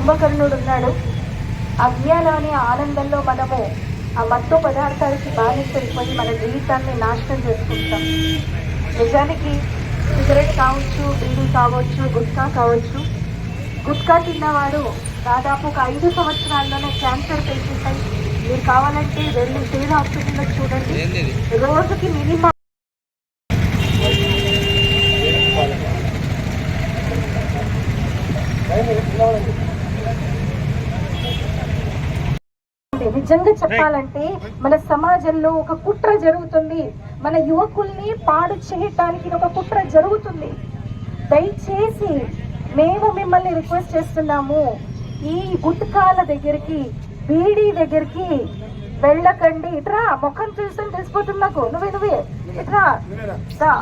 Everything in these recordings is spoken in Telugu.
కుంభకర్ణుడు ఉన్నాడు. అజ్ఞానం అనే ఆనందంలో మనము ఆ మత్తు పదార్థాలకి బానిసైపోయి మన జీవితాన్ని నాశనం చేసుకుంటాం. నిజానికి సిగరెట్ కావచ్చు బీడీ కావచ్చు గుట్కా కావచ్చు. గుట్కా తిన్నవాడు దాదాపు ఒక ఐదు సంవత్సరాల్లోనే క్యాన్సర్ పేషెంట్ అయి మీరు కావాలంటే వెళ్ళి సివిల్ హాస్పిటల్లో చూడండి. రోజుకి మినిమం నిజంగా చెప్పాలంటే మన సమాజంలో ఒక కుట్ర జరుగుతుంది. మన యువకుల్ని పాడు చేయటానికి ఒక కుట్ర జరుగుతుంది. దయచేసి మేము మిమ్మల్ని రిక్వెస్ట్ చేస్తున్నాము. ఈ గుట్కాల దగ్గరికి బీడీ దగ్గరికి వెళ్ళకండి. ఇట్రా ముఖం చూసి తెలిసిపోతుంది నాకు. నువ్వే నువ్వే. ఇట్రా దా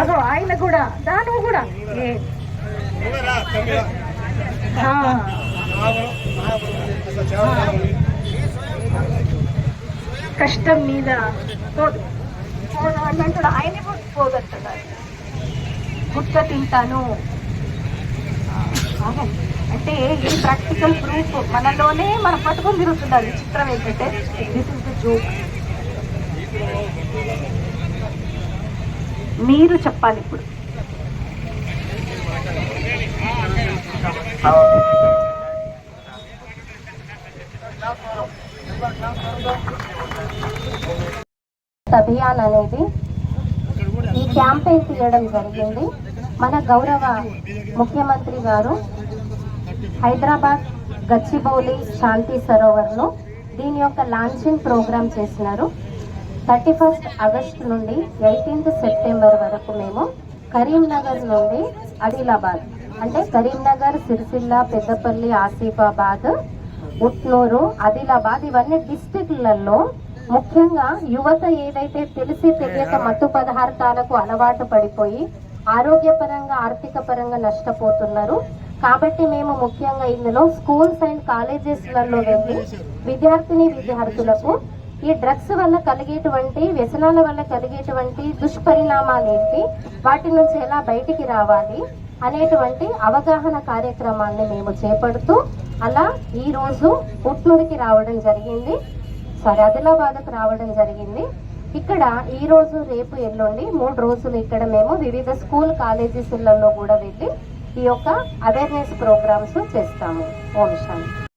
అదో ఆయన కూడా. దా నువ్వు కూడా. ఏ. కష్టం మీద పోదు అంటాడు ఆయన పోదంటున్నాడు గుట్ట తింటాను. అంటే ఈ ప్రాక్టికల్ ప్రూఫ్ మనలోనే మనం పట్టుకొని తిరుగుతున్నారు చిత్రం ఏంటంటే దిస్ ఇస్ ద జోక్ మీరు చెప్పాలి ఇప్పుడు. అభియాన్ అనేది ఈ క్యాంపెయిన్ తీయడం జరిగింది. మన గౌరవ ముఖ్యమంత్రి గారు హైదరాబాద్ గచ్చిబౌలి శాంతి సరోవర్లో దీని యొక్క లాంచింగ్ ప్రోగ్రామ్ చేసినారు. థర్టీ ఫస్ట్ ఆగస్ట్ నుండి ఎయిటీన్త్ సెప్టెంబర్ వరకు మేము కరీంనగర్ నుండి ఆదిలాబాద్ అంటే కరీంనగర్ సిరిసిల్ల పెద్దపల్లి ఆసిఫాబాద్ ఉట్నూరు ఆదిలాబాద్ ఇవన్నీ డిస్టిక్లలో ముఖ్యంగా యువత ఏదైతే తెలిసి తెలియక మత్తు పదార్థాలకు అలవాటు పడిపోయి ఆరోగ్యపరంగా ఆర్థిక పరంగా నష్టపోతున్నారు. కాబట్టి మేము ముఖ్యంగా ఇందులో స్కూల్స్ అండ్ కాలేజెస్లలో వెళ్ళి విద్యార్థిని విద్యార్థులకు ఈ డ్రగ్స్ వల్ల కలిగేటువంటి వ్యసనాల వల్ల కలిగేటువంటి దుష్పరిణామాలు ఏంటి వాటి నుంచి ఎలా బయటికి రావాలి అనేటువంటి అవగాహన కార్యక్రమాన్ని మేము చేపడుతూ అలా ఈ రోజు పుట్నూరుకి రావడం జరిగింది. సారీ ఆదిలాబాద్కు రావడం జరిగింది. ఇక్కడ ఈ రోజు రేపు ఎల్లుండి మూడు రోజులు ఇక్కడ మేము వివిధ స్కూల్ కాలేజెస్లలో కూడా వెళ్ళి ఈ యొక్క అవేర్నెస్ ప్రోగ్రామ్స్ చేస్తాము. ఓం శాంతి